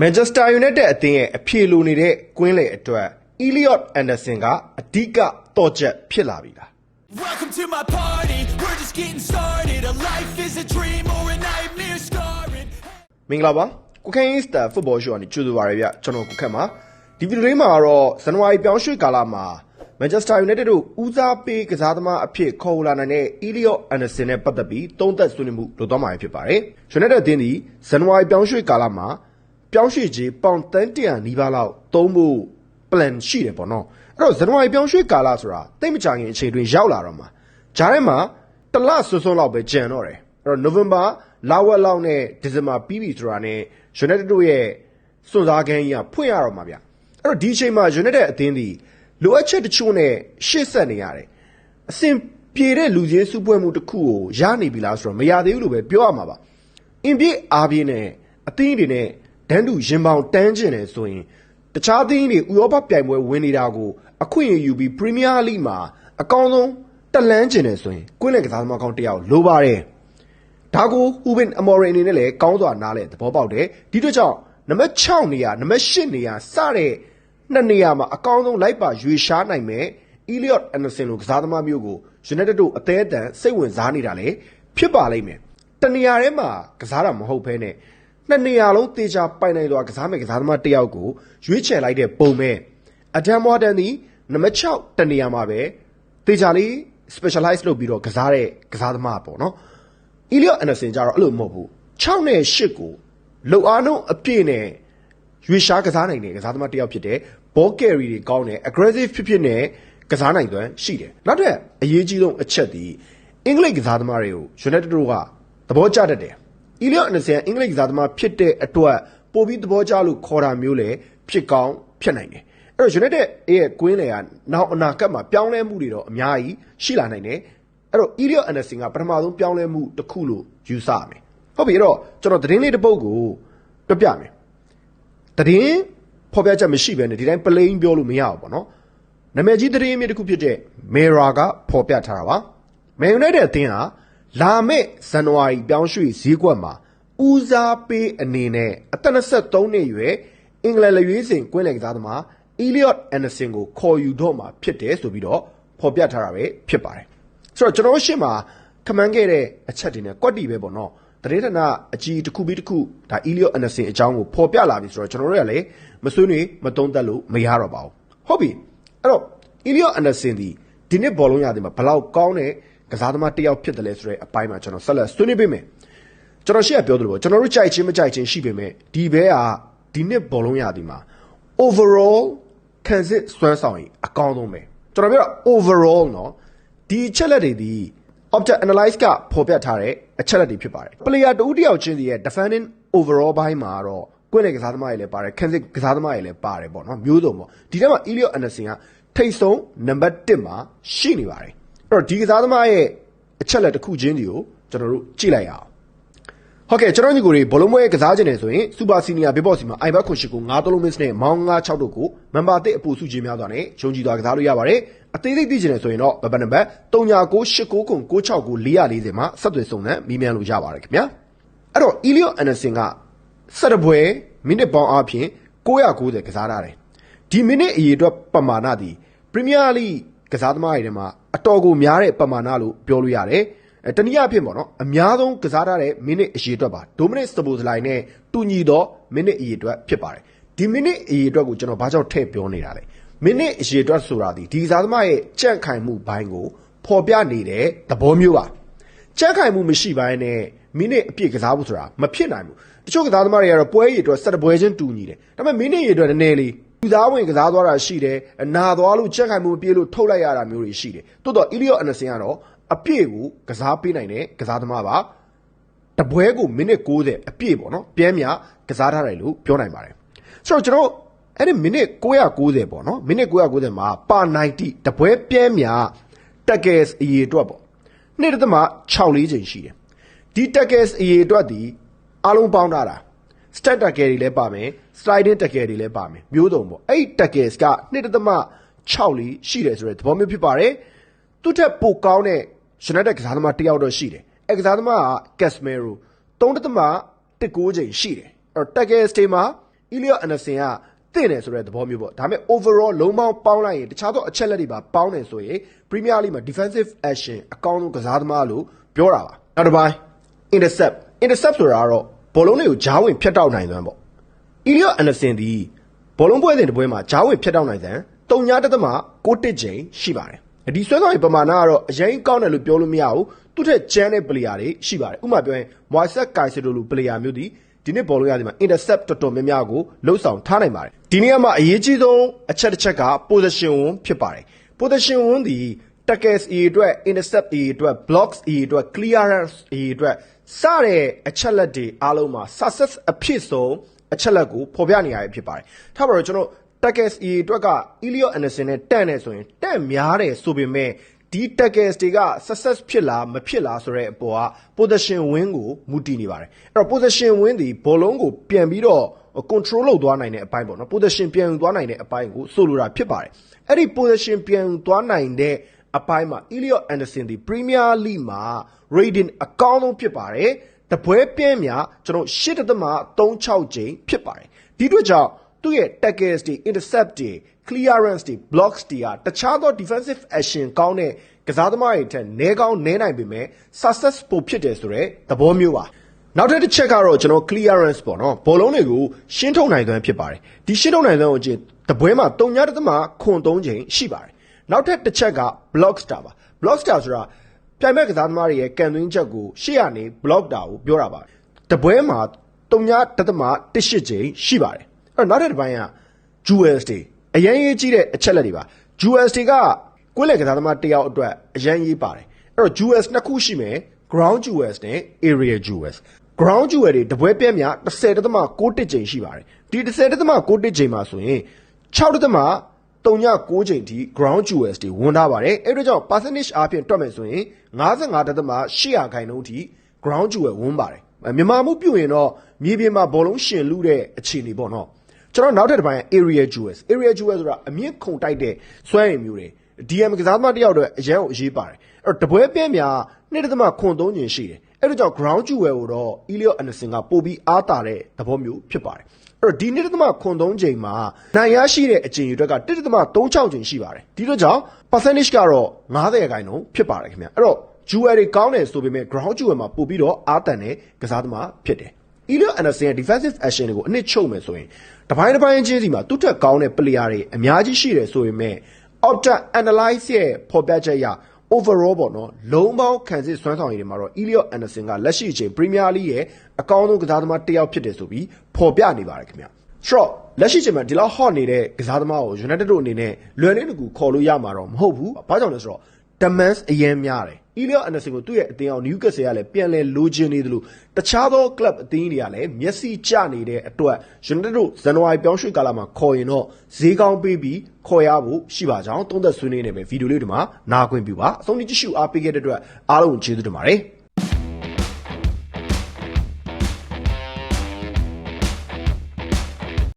မန်ချက်စတာယူနိုက်တက်အသင်းရဲ့အဖြေလိုနေတဲ့ကွင်းလေအတွက်အီလီယော့အန်ဒါဆင်ကအဓိကတော့ချက်ဖြစ်လာပြီလား Welcome to my party. We're just getting started. A life is a dream or a nightmare scarring. မင်္ဂလာပါကိုခိုင်းစတာဖုတ်ဘောရှိုးကနေကြိုဆိုပါရဗျကျွန်တော်ကိုခက်ပါဒီဗီဒီယိုလေးမှာတော့ဇန်နဝါရီပြောင်းရွှေ့ကာလမှာမန်ချက်စတာယူနိုက်တက်တို့ဦးစားပေးကစားသမားအဖြစ်ခေါ်လာနိုင်တဲ့အီလီယော့အန်ဒါဆင်နဲ့ပတ်သက်ပြီးသုံးသက်ဆွေးနွေးမှုလုပ်သွားမှာဖြစ်ပါတယ်ယူနိုက်တက်အသင်းဒီဇန်နဝါရီပြောင်းရွှေ့ကာလမှာ ပြောင်းရွှေ့ခြင်းပေါင်တန်းတရာနီးပါးလောက်သုံးဖို့ plan ရှိတယ်ပေါ့နော်အဲ့တော့ဇန်နဝါရီပြောင်းရွှေ့ကာလဆိုတာတိတ်မကြခင်အချိန်တွင်ရောက်လာတော့မှာဂျားထဲမှာတစ်လစွန်းစွန်းလောက်ပဲကြံတော့တယ်အဲ့တော့ November လာဝက်လောက်နဲ့ December ပြီးပြီဆိုတာနဲ့ United တို့ရဲ့စွန့်စားခန်းကြီးကဖွင့်ရတော့မှာဗျအဲ့တော့ဒီအချိန်မှာ United အသင်းဒီလိုအပ်ချက်တချို့နဲ့ရှေ့ဆက်နေရတယ်အဆင်ပြေတဲ့လူချင်းစုပွဲမှုတစ်ခုကိုရနေပြီလားဆိုတော့မရသေးဘူးလို့ပဲပြောရမှာပါအင်ပြေအားပြေးနဲ့အသင်းတွေနဲ့ ဒန်းတူရင်ပေါင်တန်းကျင်တယ်ဆိုရင်တခြားသင်းတွေဥရောပပြိုင်ပွဲဝင်နေတာကိုအခွင့်အရေးယူပြီးပရီးမီးယားလိမှာအကောင်းဆုံးတက်လန်းကျင်တယ်ဆိုရင်ကွင်းလက်ကစားသမားကောင်းတစ်ယောက်လိုပါတယ်ဒါကိုဟူဘင်အမော်ရီအနေနဲ့လည်းကောင်းစွာနားလဲသဘောပေါက်တယ်ဒီတို့ကြောင့်နံပါတ်6နေရာနံပါတ်8နေရာစတဲ့နှစ်နေရာမှာအကောင်းဆုံးလိုက်ပါရွေရှားနိုင်မဲ့အီလီယော့အန်ဒါဆင်လိုကစားသမားမျိုးကိုယူနိုက်တက်တို့အသေးအတန်စိတ်ဝင်စားနေတာလေဖြစ်ပါလိမ့်မယ်တနေရာထဲမှာကစားတာမဟုတ်ဘဲနဲ့ နှစ်နေရာလုံးတေချာပိုင်နိုင်သွားကစားမဲ့ကစားသမားတစ်ယောက်ကိုရွေးချယ်လိုက်တဲ့ပုံပဲအဒမ်မော်ဒန်ဒီနံပါတ်6တနေရာမှာပဲတေချာလေး specialize လုပ်ပြီးတော့ကစားတဲ့ကစားသမားပေါ့နော်အီလီယောအန်ဒါဆင်ကျတော့အဲ့လိုမဟုတ်ဘူး6နဲ့8ကိုလုံအားလုံးအပြည့်နဲ့ရွေးရှားကစားနိုင်တဲ့ကစားသမားတစ်ယောက်ဖြစ်တဲ့ဘောကယ်ရီတွေကောင်းတယ် aggressive ဖြစ်ဖြစ်နဲ့ကစားနိုင်သွမ်းရှိတယ်နောက်ထပ်အရေးကြီးဆုံးအချက်ဒီအင်္ဂလိပ်ကစားသမားတွေကို United တို့ကသဘောကျတတ်တယ် အီလီယောအန်ဒဆန်အင်္ဂလိပ်ကစားသမားဖြစ်တဲ့အတွက် ပို့ပြီးသဘောကျလို့ ခေါ်တာမျိုးလည်း ဖြစ်ကောင်းဖြစ်နိုင်တယ် အဲ့တော့ United ရဲ့ ကွင်းလေကနောက်အနာဂတ်မှာ ပြောင်းလဲမှုတွေတော့ အများကြီး ရှိလာနိုင်တယ် အဲ့တော့ Elliot Anderson ကပထမဆုံး ပြောင်းလဲမှုတစ်ခုလို့ ယူဆရမယ် ဟုတ်ပြီအဲ့တော့ကျွန်တော် သတင်းလေးတစ်ပုဒ်ကို ပြပြမယ် သတင်းဖော်ပြချက်မရှိဘဲနဲ့ ဒီတိုင်း plain ပြောလို့ မရဘူးပေါ့နော် နာမည်ကြီး သတင်းအမြစ်တစ်ခုဖြစ်တဲ့ Mera ကဖော်ပြထားတာပါ Man United အသင်းဟာ လာမယ့်ဇန်နဝါရီပြောင်းရွှေ့ဈေးကွက်မှာဦးစားပေးအနေနဲ့အသက်23နှစ်အရွယ်အင်္ဂလန်လက်ရွေးစင်ကွင်းလယ်ကစားသမား Elliot Anderson ကိုခေါ်ယူတော့မှာဖြစ်တယ်ဆိုပြီးတော့ဖော်ပြထားတာပဲဖြစ်ပါတယ်ဆိုတော့ကျွန်တော်တို့ရှေ့မှာခမန်းခဲ့တဲ့အချက်တွေနဲ့ကွက်တီပဲပေါ့နော်တရေဌာနအကြီးတစ်ခုပြီးတစ်ခုဒါ Elliot Anderson အကြောင်းကိုဖော်ပြလာပြီဆိုတော့ကျွန်တော်တို့ကလည်းမဆွေးနွေးမသုံးသပ်လို့မရတော့ပါဘူးဟုတ်ပြီအဲ့တော့ Elliot Anderson ဒီဒီနှစ်ဘောလုံးရတယ်မှာဘလောက်ကောင်းတဲ့ ကစားသမားတစ်ယောက်ဖြစ်တယ်လဲဆိုတဲ့အပိုင်းမှာကျွန်တော်ဆက်လက်ဆွေးနွေးပေးမယ်ကျွန်တော်ရှေ့ကပြောသလိုပေါ့ကျွန်တော်တို့ကြိုက်ချင်းမကြိုက်ချင်းရှိပေမဲ့ဒီဘဲကဒီနှစ်ဘောလုံးရတယ်မှာ overall ခံစစ်စွမ်းဆောင်ရင်အကောင်းဆုံးပဲကျွန်တော်ပြောတာ overall เนาะဒီအချက်လက်တွေဒီ object analyze ကဖော်ပြထားတဲ့အချက်လက်တွေဖြစ်ပါတယ် player တဦးတစ်ယောက်ချင်းစီရဲ့ defending overall ဘိုင်းမှာတော့ကွင်းလေကစားသမားတွေလည်းပါတယ်ခံစစ်ကစားသမားတွေလည်းပါတယ်ပေါ့နော်မျိုးစုံပေါ့ဒီထဲမှာ Elliot Anderson ကထိတ်ဆုံးနံပါတ်1မှာရှိနေပါတယ်အဲ့ တော့ဒီကစားသမားရဲ့အချက်လက်တစ်ခုချင်းစီကိုကျွန်တော်တို့ကြည့်လိုက်ရအောင်ဟုတ်ကဲ့ကျွန်တော်ညီကိုတွေဘောလုံးပွဲကစားခြင်းနေဆိုရင်စူပါစီနီယာဘေးဘော့စီမှာအိုင်ဘတ်ခွန်ရှိကို93 miss နဲ့မောင်း96တို့ကိုမန်ပါတစ်အပူစုချင်းများစွာနဲ့ယုံကြည်စွာကစားလို့ရပါတယ်အသေးစိတ်သိချင်တယ်ဆိုရင်တော့ဘယ်ဘက်နံပါတ်399899 969 440မှာဆက်သွယ်စုံစမ်းမိမြန်လို့ရပါတယ်ခင်ဗျာအဲ့တော့ Elliot Anderson ကဆက်တပွဲမိနစ်ပေါင်းအပြင်990ကစားရတယ်ဒီမိနစ်အရေအတွက်ပမာဏသည်ပရီးမီးယားလိ ကစားသမားတွေထဲမှာအတော်ကိုများတဲ့ပမာဏလို့ပြောလို့ရတယ်အဲတနည်းအားဖြင့်ပေါ့နော်အများဆုံးကစားထားတဲ့မိနစ်အရေအတွက်ပါဒိုမနစ်စတိုဇလိုင်နဲ့တူညီသောမိနစ်အရေအတွက်ဖြစ်ပါတယ်ဒီမိနစ်အရေအတွက်ကိုကျွန်တော်ဘာကြောင့်ထည့်ပြောနေတာလဲမိနစ်အရေအတွက်ဆိုတာဒီဒီကစားသမားရဲ့ကြန့်ခိုင်မှုဘိုင်းကိုဖော်ပြနေတဲ့သဘောမျိုးပါကြန့်ခိုင်မှုမရှိဘိုင်းနဲ့မိနစ်အပြည့်ကစားဖို့ဆိုတာမဖြစ်နိုင်ဘူးတချို့ကစားသမားတွေကတော့ပွဲရည်အတွက်ဆက်တပွဲချင်းတူညီတယ်ဒါပေမဲ့မိနစ်ရည်အတွက်နည်းနည်းလေး လူသားဝင်ကစားသွားတာရှိတယ်နာသွားလို့ကြက်ခိုင်မှုပြေးလို့ထုတ်လိုက်ရတာမျိုးတွေရှိတယ်တိုးတော့ Elliot Anderson ကတော့အပြည့်ကိုကစားပေးနိုင်တဲ့ကစားသမားပါတပွဲကိုမိနစ်60အပြည့်ပေါ့နော်ပြဲမြကစားထားတယ်လို့ပြောနိုင်ပါတယ်ဆိုတော့ကျွန်တော်အဲ့ဒီမိနစ်990ပေါ့နော်မိနစ်990မှာပါ90တပွဲပြဲမြတက်ကယ်အရေအတွက်ပေါ့နေ့တစ်သမ6လေးချိန်ရှိတယ်ဒီတက်ကယ်အရေအတွက်ဒီအားလုံးပေါင်းထားတာ stat tackle တွေလည်းပါမယ် sliding tackle တွေလည်းပါမယ်မျိုးစုံပေါ့အဲ့ဒီ tackles က2.6လေးရှိတယ်ဆိုတဲ့သဘောမျိုးဖြစ်ပါတယ်သူထက်ပိုကောင်းတဲ့ United ကစားသမားတစ်ယောက်တော့ရှိတယ်အဲ့ကစားသမားက Casemiro 3.19ချိန်ရှိတယ်အဲ့တော့ tackles တွေမှာ Elliot Anderson ကတင့်တယ်ဆိုတဲ့သဘောမျိုးပေါ့ဒါပေမဲ့ overall လုံးပေါင်းပေါင်းလိုက်ရင်တခြားသောအချက်လက်တွေပါပေါင်းတယ်ဆိုရင် Premier League မှာ defensive action အကောင်းဆုံးကစားသမားလို့ပြောတာပါနောက်တစ်ပိုင်း intercept intercept ဆိုတာကတော့ ဘောလုံးတွေကိုဂျားဝင်ဖြတ်တောက်နိုင်တယ်ပေါ့ Elliot Anderson ဒီဘောလုံးပွဲစဉ်တစ်ပွဲမှာဂျားဝင်ဖြတ်တောက်နိုင်တဲ့3.6တက်မှာ6တစ်ချိန်ရှိပါတယ်ဒီဆွဲဆောင်ရေးပမာဏကတော့အရင်ကောင်းတယ်လို့ပြောလို့မရဘူးသူ့ထက်ကျန်းတဲ့ player တွေရှိပါတယ်ဥပမာပြောရင် Moises Caicedo လို player မျိုးဒီဒီနေ့ဘောလုံးရသည်မှာ intercept တော်တော်များများကိုလှုပ်ဆောင်ထားနိုင်ပါတယ်ဒီနေ့ကမှအရေးကြီးဆုံးအချက်တစ်ချက်က position 1ဖြစ်ပါတယ် position 1ဒီ tackles A အတွက် intercept A အတွက် blocks A အတွက် clearance A အတွက်စတဲ့အချက်လက်တွေအားလုံးမှာ success အဖြစ်ဆုံးအချက်လက်ကိုဖော်ပြနေရဖြစ်ပါတယ်ထားပါတော့ကျွန်တော် tackles A အတွက်က Elliot Anderson နဲ့တန့်နေဆိုရင်တန့်များတယ်ဆိုပေမဲ့ဒီ tackles တွေက success ဖြစ်လားမဖြစ်လားဆိုတဲ့အပေါ်က position win ကိုမူတည်နေပါတယ်အဲ့တော့ position win ဒီဘောလုံးကိုပြန်ပြီးတော့ control လုပ်သွားနိုင်တဲ့အပိုင်းပေါ့နော် position ပြန်ယူသွားနိုင်တဲ့အပိုင်းကိုဆိုလိုတာဖြစ်ပါတယ်အဲ့ဒီ position ပြန်ယူသွားနိုင်တဲ့ အပိုင်းမှာ Elliot Anderson ဒီ Premier League မှာ rating အကောင်းဆုံးဖြစ်ပါတယ်တပွဲပြင်းများကျွန်တော်8.36ချိန်ဖြစ်ပါတယ်ဒီအတွက်ကြောင့်သူ့ရဲ့ tackles တွေ intercept တွေ clearance တွေ blocks တွေကတခြားသော defensive action ကောင်းတဲ့ကစားသမားတွေထက်နည်းကောင်းနည်းနိုင်ပေမဲ့ successful ဖြစ်တယ်ဆိုတဲ့သဘောမျိုးပါနောက်ထပ်တစ်ချက်ကတော့ကျွန်တော် clearance ပေါ့နော်ဘောလုံးတွေကိုရှင်းထုတ်နိုင်သွမ်းဖြစ်ပါတယ်ဒီရှင်းထုတ်နိုင်သွမ်းကိုကြည့်တပွဲမှာ3.3ချိန်ရှိပါတယ် နောက်ထပ်တစ်ချက်က block star ပါ block star ဆိုတာပြိုင်ဘက်ကစားသမားတွေရဲ့ကန်သွင်းချက်ကိုရှေ့ကနေ block တာကိုပြောတာပါတပွဲမှာ3.18ချိန်ရှိပါတယ်အဲ့တော့နောက်ထပ်တစ်ပိုင်းက jewels တွေအရင်ရေးကြီးတဲ့အချက်လက်တွေပါ jewels တွေကကိုယ်လက်ကစားသမားတစ်ယောက်အတွက်အရင်ရေးပါတယ်အဲ့တော့ jewels နှစ်ခုရှိမယ် ground jewels နဲ့ area jewels ground jewel တွေတပွဲပြဲမြ10.6တစ်ချိန်ရှိပါတယ်ဒီ10.6တစ်ချိန်မှာဆိုရင် 6.39ချိန်ထိ ground jewels တွေဝင်ထားပါတယ်အဲ့ဒါကြောင့် percentage အားဖြင့်တွက်မယ်ဆိုရင်55.8ခိုင်နှုန်းထိ ground jewel ဝင်ပါတယ်မြန်မာမှုပြုရင်တော့မြေပြင်မှာဘောလုံးရှင်လူတဲ့အခြေအနေပေါ့နော်ကျွန်တော်နောက်ထပ်တစ်ပိုင်း area jewels area jewels ဆိုတာအမြင့်ခုန်တိုက်တဲ့စွမ်းရည်မျိုးတွေ DM ကစားသမားတစ်ယောက်တော့အရန်ကိုအရေးပါတယ်အဲ့တော့တပွဲပြဲများ2.3ညင်ရှိတယ် အဲ့တော့ကြောင့် ground jewel ကိုတော့ Elliot Anderson ကပို့ပြီးအားတာတဲ့သဘောမျိုးဖြစ်ပါတယ်အဲ့တော့ဒီ2.3ချိန်မှာနိုင်ရရှိတဲ့အချိန်ယူအတွက်က1.36ချိန်ရှိပါတယ်ဒီတော့ကြောင့် percentage ကတော့90ရာခိုင်နှုန်းဖြစ်ပါတယ်ခင်ဗျအဲ့တော့ jewel တွေကောင်းတယ်ဆိုပေမဲ့ ground jewel မှာပို့ပြီးတော့အားတန်တဲ့ကစားသမားဖြစ်တယ် Elliot Anderson ရဲ့ defensive action တွေကိုအနစ်ချုပ်မယ်ဆိုရင်တပိုင်းတစ်ပိုင်းချင်းစီမှာသူ့ထက်ကောင်းတဲ့ player တွေအများကြီးရှိတယ်ဆိုပေမဲ့ outer analyze ရဲ့ဖော်ပြချက်အရ overall ပေါ့နော်လုံးပေါင်းခံစစ်စွမ်းဆောင်ရည်တွေမှာတော့ Elliot Anderson ကလက်ရှိအချိန် Premier League ရဲ့အကောင်းဆုံးကစားသမားတစ်ယောက်ဖြစ်တယ်ဆိုပြီးဖော်ပြနေပါတယ်ခင်ဗျာ short လက်ရှိအချိန်မှာဒီလောက် hot နေတဲ့ကစားသမားကို United တို့အနေနဲ့လွယ်လင်းတကူခေါ်လို့ရမှာတော့မဟုတ်ဘူးဘာကြောင့်လဲဆိုတော့ demands အရင်များတယ် Elliot Anderson ကိုသူ့ရဲ့အသင်းအောင် Newcastle ကလည်းပြန်လဲလိုချင်နေတယ်လို့တခြားသော club အသင်းတွေကလည်းမျက်စိကျနေတဲ့အတွက် United တို့ဇန်နဝါရီပြောင်းရွှေ့ကာလမှာခေါ်ရင်တော့ဈေးကောင်းပေးပြီးခေါ်ရဖို့ရှိပါကြောင်းသုံးသက်ဆွေးနွေးနေမယ်ဗီဒီယိုလေးဒီမှာနားခွင့်ပြုပါအဆုံးထိကြည့်ရှုအားပေးခဲ့တဲ့အတွက်အားလုံးကျေးဇူးတင်ပါတယ်